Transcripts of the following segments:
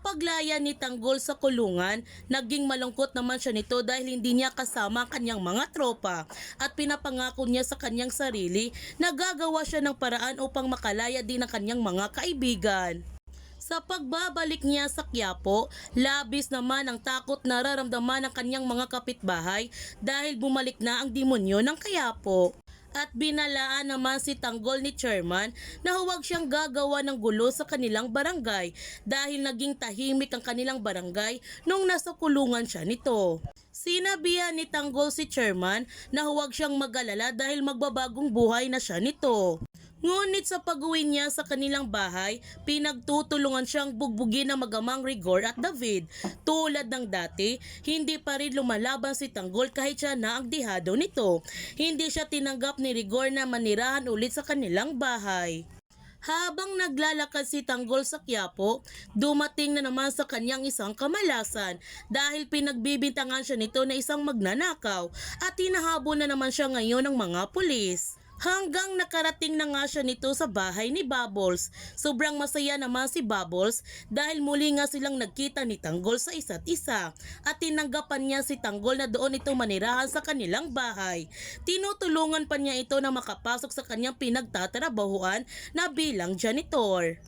paglaya ni Tanggol sa kulungan, naging malungkot naman siya nito dahil hindi niya kasama ang kanyang mga tropa at pinapangako niya sa kanyang sarili na gagawa siya ng paraan upang makalaya din ang kanyang mga kaibigan. Sa pagbabalik niya sa Quiapo, labis naman ang takot na nararamdaman ng kanyang mga kapitbahay dahil bumalik na ang demonyo ng Quiapo. At binalaan naman si Tanggol ni Chairman na huwag siyang gagawa ng gulo sa kanilang barangay dahil naging tahimik ang kanilang barangay nung nasa kulungan siya nito. Sinabihan ni Tanggol si Chairman na huwag siyang mag-alala dahil magbabagong buhay na siya nito. Ngunit sa pag-uwi niya sa kanilang bahay, pinagtutulungan siyang bugbugin ng magamang Rigor at David. Tulad ng dati, hindi pa rin lumalaban si Tanggol kahit siya na ang dihado nito. Hindi siya tinanggap ni Rigor na manirahan ulit sa kanilang bahay. Habang naglalakad si Tanggol sa Quiapo, dumating na naman sa kanyang isang kamalasan dahil pinagbibintangan siya nito na isang magnanakaw at hinahabol na naman siya ngayon ng mga pulis. Hanggang nakarating na nga siya nito sa bahay ni Bubbles. Sobrang masaya naman si Bubbles dahil muli nga silang nagkita ni Tanggol sa isa't isa at tinanggapan niya si Tanggol na doon ito manirahan sa kanilang bahay. Tinutulungan pa niya ito na makapasok sa kanyang pinagtatrabahuan na bilang janitor.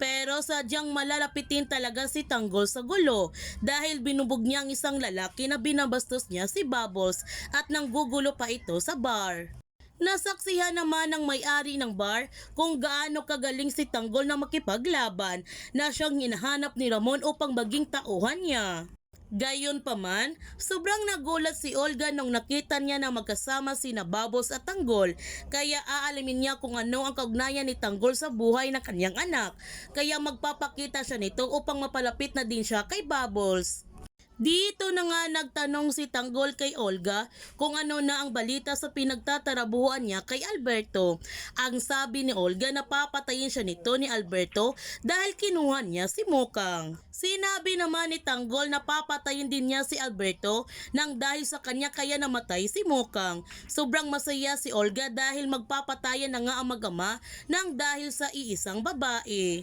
Pero sadyang malalapitin talaga si Tanggol sa gulo dahil binubog niya ang isang lalaki na binabastos niya si Bubbles at nanggugulo pa ito sa bar. Nasaksihan naman ng may-ari ng bar kung gaano kagaling si Tanggol na makipaglaban na siyang hinahanap ni Ramon upang maging tauhan niya. Gayon pa man, sobrang nagulat si Olga nung nakita niya na magkasama si Babos at Tanggol kaya aalamin niya kung ano ang kaugnayan ni Tanggol sa buhay ng kanyang anak kaya magpapakita siya nito upang mapalapit na din siya kay Bubbles. Dito na nga nagtanong si Tanggol kay Olga kung ano na ang balita sa pinagtatarabuhan niya kay Alberto. Ang sabi ni Olga na papatayin siya nito ni Alberto dahil kinuha niya si Mukang. Sinabi naman ni Tanggol na papatayin din niya si Alberto nang dahil sa kanya kaya namatay si Mukang. Sobrang masaya si Olga dahil magpapatayan na nga ang magama nang dahil sa iisang babae.